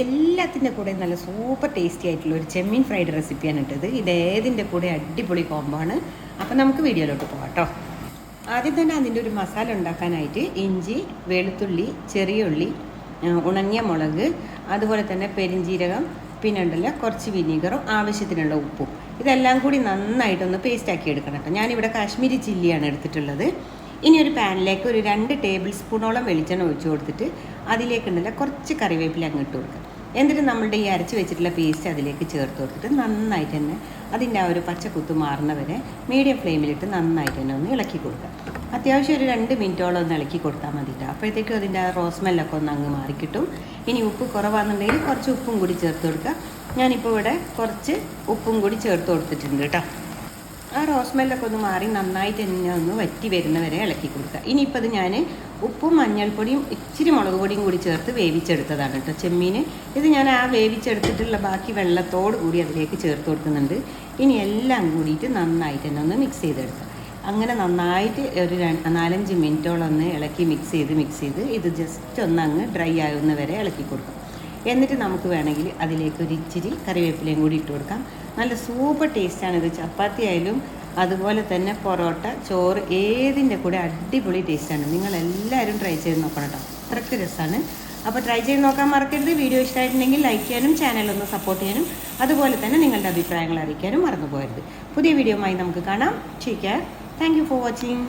എല്ലാത്തിന്റെ കൂടെ നല്ല സൂപ്പർ ടേസ്റ്റി ആയിട്ടുള്ള ഒരു ചെമ്മീൻ ഫ്രൈഡ് റെസിപ്പിയാണ് ഇട്ടത് ഇത് ഏതിന്റെ കൂടെ അടിപൊളി കോംബോ ആണ്. അപ്പം നമുക്ക് വീഡിയോയിലോട്ട് പോകാം കേട്ടോ. ആദ്യം തന്നെ അതിന്റെ ഒരു മസാല ഉണ്ടാക്കാനായിട്ട് ഇഞ്ചി വെളുത്തുള്ളി ചെറിയ ഉള്ളി ഉണങ്ങിയ മുളക് അതുപോലെ തന്നെ പെരിഞ്ജീരകം പിന്നെ ഉണ്ടല്ലോ കുറച്ച് വിനീഗറും ആവശ്യത്തിനുള്ള ഉപ്പും. ഇതെല്ലാം കൂടി നന്നായിട്ടൊന്ന് പേസ്റ്റാക്കി എടുക്കണം കേട്ടോ. ഞാനിവിടെ കാശ്മീരി ചില്ലിയാണ് എടുത്തിട്ടുള്ളത്. ഇനി ഒരു പാനിലേക്ക് ഒരു രണ്ട് ടേബിൾ സ്പൂണോളം വെളിച്ചെണ്ണ ഒഴിച്ചു കൊടുത്തിട്ട് അതിലേക്കുണ്ടല്ലോ കുറച്ച് കറിവേപ്പില അങ്ങ് ഇട്ട് കൊടുക്കുക. എന്നിട്ട് നമ്മളുടെ ഈ അരച്ച് വെച്ചിട്ടുള്ള പേസ്റ്റ് അതിലേക്ക് ചേർത്ത് കൊടുത്തിട്ട് നന്നായിട്ട് തന്നെ അതിന്റെ ആ ഒരു പച്ചക്കുത്ത് മാറുന്ന വരെ മീഡിയം ഫ്ലെയിമിലിട്ട് നന്നായിട്ട് തന്നെ ഒന്ന് ഇളക്കി കൊടുക്കുക. അത്യാവശ്യം ഒരു രണ്ട് മിനിറ്റോളം ഒന്ന് ഇളക്കി കൊടുത്താൽ മതി കേട്ടോ അപ്പോഴത്തേക്കും അതിന്റെ ആ റോസ്മെല്ലൊക്കെ ഒന്ന് അങ്ങ് മാറിക്കിട്ടും. ഇനി ഉപ്പ് കുറവാണെന്നുണ്ടെങ്കിൽ കുറച്ച് ഉപ്പും കൂടി ചേർത്ത് കൊടുക്കുക. ഞാനിപ്പോൾ ഇവിടെ കുറച്ച് ഉപ്പും കൂടി ചേർത്ത് കൊടുത്തിട്ടുണ്ട് കേട്ടോ. ആ റോസ്മെല്ലൊക്കെ ഒന്ന് മാറി നന്നായിട്ട് തന്നെ ഒന്ന് വറ്റി വരുന്നവരെ ഇളക്കി കൊടുക്കുക. ഇനിയിപ്പോൾ അത് ഞാൻ ഉപ്പും മഞ്ഞൾപ്പൊടിയും ഇച്ചിരി മുളക് പൊടിയും കൂടി ചേർത്ത് വേവിച്ചെടുത്തതാണ് കേട്ടോ ചെമ്മീൻ ഇത് ഞാൻ ആ വേവിച്ചെടുത്തിട്ടുള്ള ബാക്കി വെള്ളത്തോട് കൂടി അതിലേക്ക് ചേർത്ത് കൊടുക്കുന്നുണ്ട്. ഇനി എല്ലാം കൂടിയിട്ട് നന്നായിട്ട് തന്നെ ഒന്ന് മിക്സ് ചെയ്തെടുക്കുക അങ്ങനെ നന്നായിട്ട് ഒരു നാലഞ്ച് മിനിറ്റോളം ഒന്ന് ഇളക്കി മിക്സ് ചെയ്ത് മിക്സ് ചെയ്ത് ഇത് ജസ്റ്റ് ഒന്ന് അങ്ങ് ഡ്രൈ ആകുന്നവരെ ഇളക്കി കൊടുക്കാം. എന്നിട്ട് നമുക്ക് വേണമെങ്കിൽ അതിലേക്ക് ഒരു ഇച്ചിരി കറിവേപ്പിലയും കൂടി ഇട്ട് കൊടുക്കാം. നല്ല സൂപ്പർ ടേസ്റ്റാണ് ഇത്. ചപ്പാത്തി ആയാലും അതുപോലെ തന്നെ പൊറോട്ട ചോറ് ഏതിന്റെ കൂടെ അടിപൊളി ടേസ്റ്റാണ് നിങ്ങൾ എല്ലാവരും ട്രൈ ചെയ്ത് നോക്കണം കേട്ടോ അത്രയ്ക്ക് രസമാണ് അപ്പോൾ ട്രൈ ചെയ്ത് നോക്കാൻ മറക്കരുത്. വീഡിയോ ഇഷ്ടമായിട്ടുണ്ടെങ്കിൽ ലൈക്ക് ചെയ്യാനും ചാനലൊന്ന് സപ്പോർട്ട് ചെയ്യാനും അതുപോലെ തന്നെ നിങ്ങളുടെ അഭിപ്രായങ്ങൾ അറിയിക്കാനും മറന്നു പോകരുത് പുതിയ വീഡിയോയുമായി നമുക്ക് കാണാം. Take care thank for watching